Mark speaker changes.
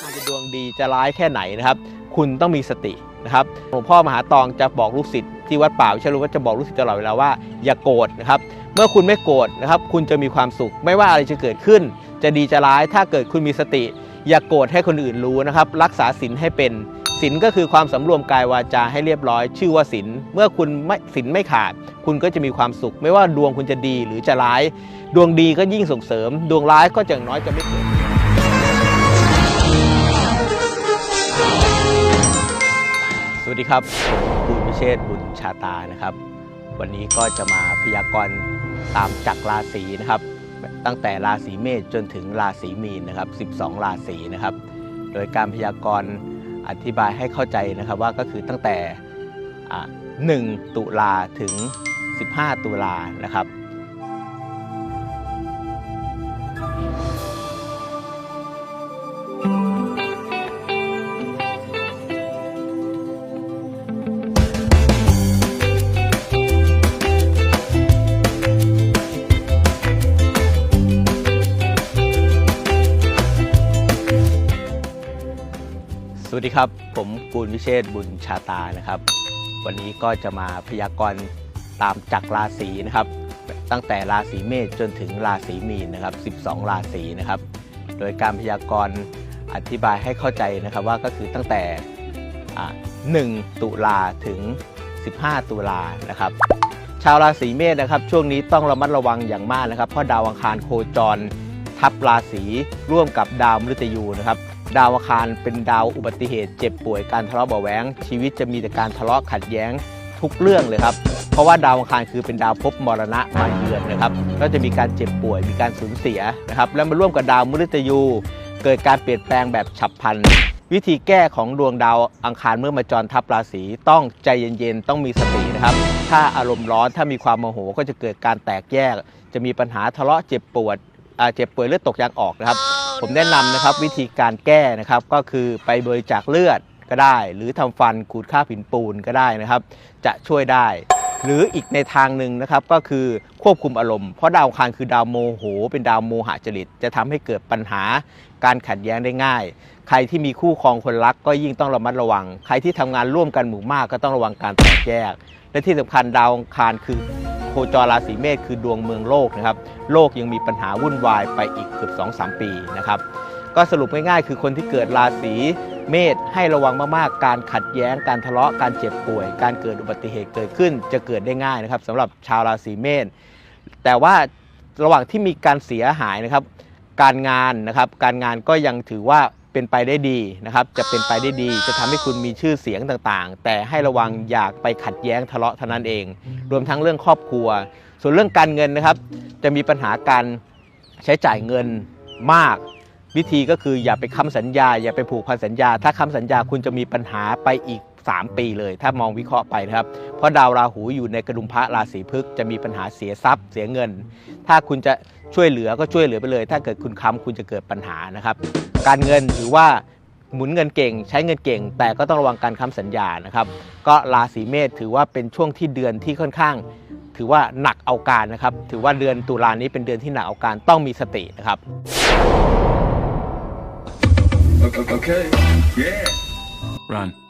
Speaker 1: การจะดวงดีจะร้ายแค่ไหนนะครับ คุณต้องมีสตินะครับหลวงพ่อมหาตองจะบอกลูกศิษย์ที่วัดป่าวิชารุว่าจะบอกลูกศิษย์ตลอดเวลาว่าอย่าโกรธนะครับ เมื่อคุณไม่โกรธนะครับ คุณจะมีความสุข ไม่ว่าอะไรจะเกิดขึ้น จะดีจะร้ายถ้าเกิดคุณมีสติ อย่าโกรธให้คนอื่นรู้นะครับ รักษาศีลให้เป็นศีลก็คือความสำรวมกายวาจาให้เรียบร้อย ชื่อว่าศีลเมื่อคุณไม่ศีลไม่ขาด คุณก็จะมีความสุข ไม่ว่าดวงคุณจะดีหรือจะร้าย ดวงดีก็ยิ่งส่งเสริม ดวงร้ายก็อย่างน้อยจะไม่เกิด วัสดีครับผมคุณพิเชษฐ์บุญชาตานะครับ วันนี้ก็จะมาพยากรณ์ตามจักรราศีนะครับ ตั้งแต่ราศีเมษจนถึงราศีมีนนะครับ 12 ราศีนะครับ โดยการพยากรณ์อธิบายให้เข้าใจนะครับว่าก็คือตั้งแต่ 1 ตุลาถึง 15 ตุลานะครับ สวัสดีครับ ผมกูลวิเชษบุญชาตานะครับ วันนี้ก็จะมาพยากรณ์ตามจักรราศีนะครับ ตั้งแต่ราศีเมษจนถึงราศีมีนนะครับ 12 ราศีนะครับ โดยการพยากรณ์อธิบายให้เข้าใจนะครับว่าก็คือตั้งแต่อ่า1ตุลาถึง 15 ตุลานะครับ ชาวราศีเมษนะครับ ช่วงนี้ต้องระมัดระวังอย่างมากนะครับ เพราะดาวอังคารโคจร ทับราศีร่วมกับดาวมฤตยูนะครับดาวอังคารเป็นดาวอุบัติเหตุเจ็บป่วยการทะเลาะเบาแหวงชีวิตจะมีแต่การทะเลาะขัดแย้งทุกเรื่องเลยครับ เพราะว่าดาวอังคารคือเป็นดาวภพมรณะมาเยือนนะครับก็จะมีการเจ็บป่วยมีการสูญเสียนะครับแล้วมาร่วมกับดาวมฤตยู เกิดการเปลี่ยนแปลงแบบฉับพลันวิธีแก้ของดวงดาวอังคารเมื่อมาจรทับราศีต้องใจเย็นๆ ต้องมีสตินะครับ ถ้าอารมณ์ร้อนถ้ามีความโมโหก็จะเกิดการแตกแยก จะมีปัญหาทะเลาะเจ็บปวด เจ็บป่วยเลือดตกยางออกนะครับ ผมแนะนำนะครับวิธีการแก้นะครับก็คือไปบริจาคเลือดก็ได้ หรือทำฟันขูดค่าผินปูนก็ได้นะครับ จะช่วยได้ หรืออีกในทางหนึ่งนะครับก็คือควบคุมอารมณ์เพราะดาวอังคารคือดาวโมโห เป็นดาวโมหะจริต จะทำให้เกิดปัญหาการขัดแย้งได้ง่าย ใครที่มีคู่ครองคนรักก็ยิ่งต้องระมัดระวัง ใครที่ทำงานร่วมกันหมู่มากก็ต้องระวังการแตกแยก และที่สำคัญดาวอังคารคือ โคจรราศีเมษคือดวงเมืองโลกนะครับ โลกยังมีปัญหาวุ่นวายไปอีกเกือบ2-3 ปีนะครับ ก็สรุปง่ายๆ คือคนที่เกิดราศีเมษให้ระวังมากๆ การขัดแย้ง การทะเลาะ การเจ็บป่วย การเกิดอุบัติเหตุเกิดขึ้น จะเกิดได้ง่ายนะครับสำหรับชาวราศีเมษ แต่ว่าระหว่างที่มีการเสียหายนะครับ การงานนะครับ การงานก็ยังถือว่า เป็นไปได้ดีนะครับ จะเป็นไปได้ดี จะทำให้คุณมีชื่อเสียงต่างๆ แต่ให้ระวังอยากไปขัดแย้งทะเลาะเท่านั้นเอง รวมทั้งเรื่องครอบครัว ส่วนเรื่องการเงินนะครับ จะมีปัญหาการใช้จ่ายเงินมาก วิธีก็คืออย่าไปค้ำสัญญา อย่าไปผูกพันสัญญา ถ้าค้ำสัญญาคุณจะมีปัญหาไปอีก 3 ปีเลย ถ้ามองวิเคราะห์ไปนะครับ เพราะดาวราหูอยู่ในกระดุมพระราศีพฤกษ์จะมีปัญหาเสียทรัพย์เสียเงิน ถ้าคุณจะช่วยเหลือก็ช่วยเหลือไปเลย ถ้าเกิดคุณค้ำคุณจะเกิดปัญหานะครับ การเงินถือว่าหมุนเงินเก่ง ใช้เงินเก่ง แต่ก็ต้องระวังการค้ำสัญญานะครับ ก็ราศีเมษถือว่าเป็นช่วงที่เดือนที่ค่อนข้าง ถือว่าหนักเอาการนะครับ ถือว่าเดือนตุลานี้เป็นเดือนที่หนักเอาการต้องมีสตินะครับ
Speaker 2: Okay. Yeah.
Speaker 3: Run.